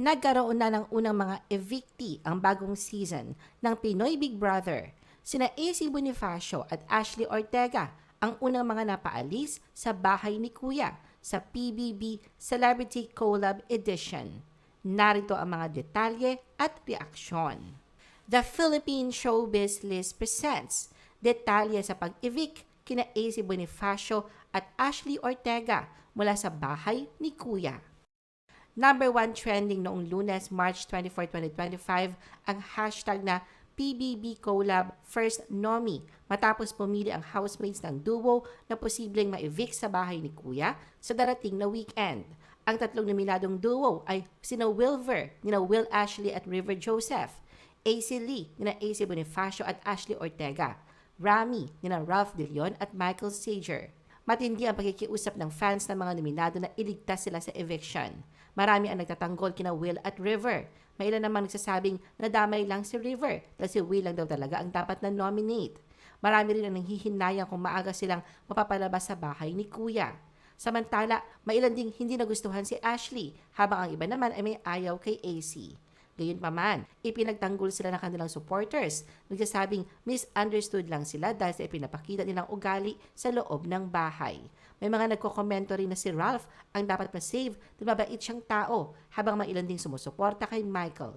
Nagkaroon na ng unang mga evictee ang bagong season ng Pinoy Big Brother. Sina AC Bonifacio at Ashley Ortega ang unang mga napaalis sa bahay ni Kuya sa PBB Celebrity Collab Edition. Narito ang mga detalye at reaksyon. The Philippine Showbiz List presents detalye sa pag-evict kina AC Bonifacio at Ashley Ortega mula sa bahay ni Kuya. Number one trending noong lunes, March 24, 2025, ang hashtag na PBB Collab First Nomi matapos pumili ang housemates ng duo na posibleng ma-evict sa bahay ni Kuya sa darating na weekend. Ang tatlong nominadong duo ay sina Wilver, nina Will Ashley at River Joseph, AC Lee, nina AC Bonifacio at Ashley Ortega, Rami, nina Ralph De Leon at Michael Sager. Matindi ang pakikiusap ng fans ng mga nominado na iligtas sila sa eviction. Marami ang nagtatanggol kina Will at River. May ilan namang nagsasabing nadamay lang si River dahil si Will lang daw talaga ang dapat na nominate. Marami rin ang nanghihinayang kung maaga silang mapapalabas sa bahay ni Kuya. Samantala, may ilan ding hindi nagustuhan si Ashley habang ang iba naman ay may ayaw kay AC. Gayunpaman, ipinagtanggol sila ng kanilang supporters. Nagsasabing misunderstood lang sila dahil sa ipinapakita nilang ugali sa loob ng bahay. May mga nagkokomento rin na si Ralph ang dapat ma-save dahil mabait siyang tao habang may ilan ding sumusuporta kay Michael.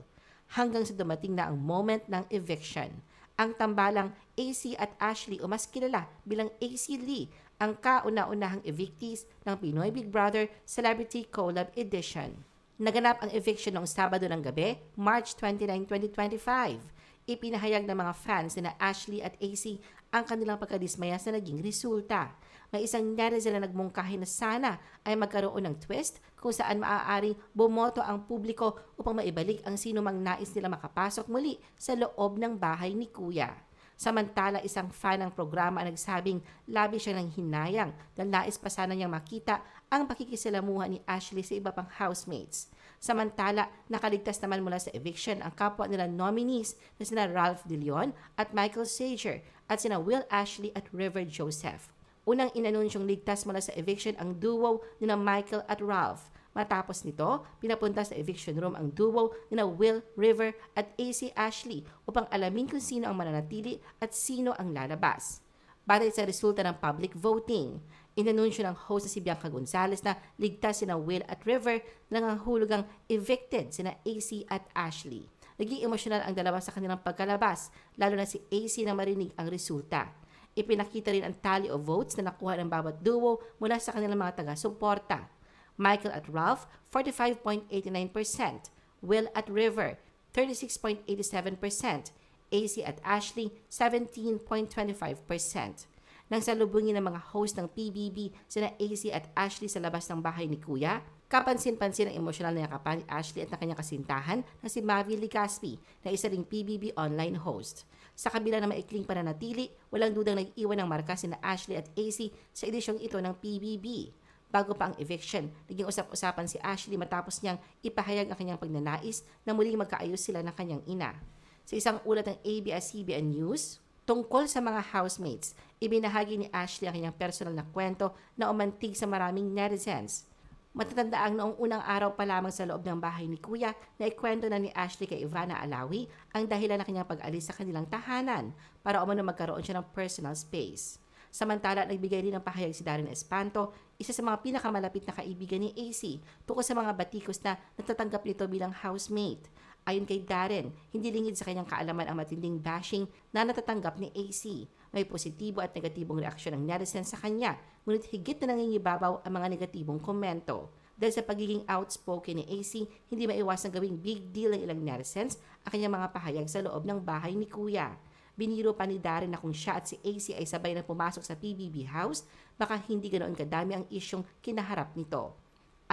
Hanggang sa dumating na ang moment ng eviction. Ang tambalang AC at Ashley o mas kilala bilang AC Lee ang kauna-unahang evictees ng Pinoy Big Brother Celebrity Collab Edition. Naganap ang eviction noong Sabado ng gabi, March 29, 2025. Ipinahayag ng mga fans na Ashley at AC ang kanilang pagkadismaya sa naging resulta. May isang netizen na nagmungkahi na sana ay magkaroon ng twist kung saan maaaring bumoto ang publiko upang maibalik ang sino mang nais nila makapasok muli sa loob ng bahay ni Kuya. Samantala, isang fan ng programa ang nagsabing labi siya ng hinayang dahil nais pa sana niyang makita ang pakikisalamuhan ni Ashley sa iba pang housemates. Samantala, nakaligtas naman mula sa eviction ang kapwa nila nominees na sina Ralph De Leon at Michael Sager at sina Will Ashley at River Joseph. Unang inanunsyong ligtas mula sa eviction ang duo ni na Michael at Ralph Matapos nito, pinapunta sa eviction room ang duo ni na Will River at AC Ashley upang alamin kung sino ang mananatili at sino ang lalabas. Batay sa resulta ng public voting, inanunsyo ng host na si Bianca Gonzalez na ligtas sina Will at River na nangangahulugang evicted sina AC at Ashley. Naging emosyonal ang dalawa sa kanilang pagkalabas, lalo na si AC na marinig ang resulta. Ipinakita rin ang tally of votes na nakuha ng bawat duo mula sa kanilang mga taga-suporta. Michael at Ralph, 45.89%. Will at River, 36.87%. AC at Ashley, 17.25%. Nang salubungin ng mga host ng PBB sina AC at Ashley sa labas ng bahay ni Kuya, kapansin-pansin ang emosyonal na yakapan ni Ashley at ng kanyang kasintahan na si Mavi Ligaspi na isa ring PBB online host. Sa kabila ng maikling pananatili, walang dudang nag-iwan ng marka sina Ashley at AC sa edisyong ito ng PBB. Bago pa ang eviction, naging usap-usapan si Ashley matapos niyang ipahayag ang kanyang pagnanais na muling magkaayos sila ng kanyang ina. Sa isang ulat ng ABS-CBN News, tungkol sa mga housemates, ibinahagi ni Ashley ang kanyang personal na kwento na umantig sa maraming netizens. Matatandaang noong unang araw pa lamang sa loob ng bahay ni Kuya na ikwento na ni Ashley kay Ivana Alawi ang dahilan ng kanyang pag-alis sa kanilang tahanan para umano magkaroon siya ng personal space. Samantala, nagbigay rin ng pahayag si Darren Espanto, isa sa mga pinakamalapit na kaibigan ni AC, tungkol sa mga batikos na natatanggap nito bilang housemate. Ayon kay Darren, hindi lingid sa kanyang kaalaman ang matinding bashing na natatanggap ni AC. May positibo at negatibong reaksyon ng netizens sa kanya, ngunit higit na nangingibabaw ang mga negatibong komento. Dahil sa pagiging outspoken ni AC, hindi maiwasang gawing big deal ng ilang netizens ang kanyang mga pahayag sa loob ng bahay ni Kuya. Biniro pa ni Darren na kung siya at si AC ay sabay na pumasok sa PBB house, baka hindi ganoon kadami ang isyong kinaharap nito.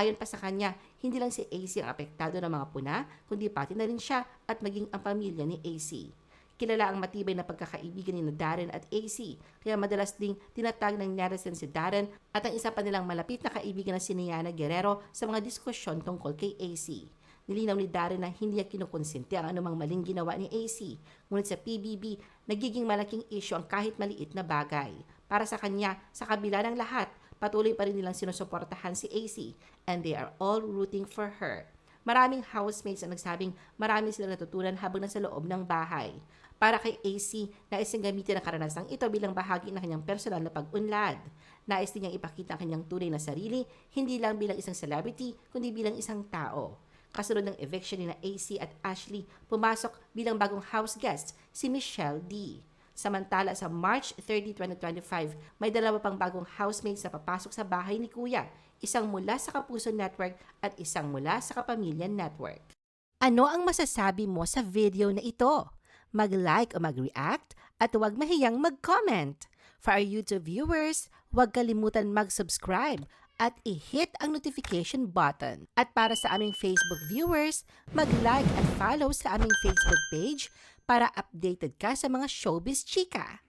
Ayon pa sa kanya, hindi lang si AC ang apektado ng mga puna, kundi pati na rin siya at maging ang pamilya ni AC. Kilala ang matibay na pagkakaibigan ni Darren at AC, kaya madalas ding tinatag ng netizen si Darren at ang isa pa nilang malapit na kaibigan na si Niana Guerrero sa mga diskusyon tungkol kay AC. Nilinaw ni Darren na hindi niya kinukonsente ang anumang maling ginawa ni AC. Ngunit sa PBB, nagiging malaking issue ang kahit maliit na bagay. Para sa kanya, sa kabila ng lahat, patuloy pa rin nilang sinusuportahan si AC and they are all rooting for her. Maraming housemates ang nagsabing marami silang natutunan habang nasa loob ng bahay. Para kay AC, nais niyang gamitin ang karanasang ito bilang bahagi ng kanyang personal na pag-unlad. Nais din niyang ipakita ang kanyang tunay na sarili, hindi lang bilang isang celebrity, kundi bilang isang tao. Kasunod ng eviction ni na AC at Ashley, pumasok bilang bagong house guest si Michelle D. Samantala sa March 30, 2025, may dalawa pang bagong housemates na papasok sa bahay ni Kuya, isang mula sa Kapuso Network at isang mula sa Kapamilya Network. Ano ang masasabi mo sa video na ito? Mag-like o mag-react at huwag mahiyang mag-comment. For our YouTube viewers, huwag kalimutan mag-subscribe at i-hit ang notification button. At para sa aming Facebook viewers, mag-like at follow sa aming Facebook page para updated ka sa mga showbiz chika.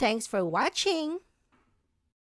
Thanks for watching!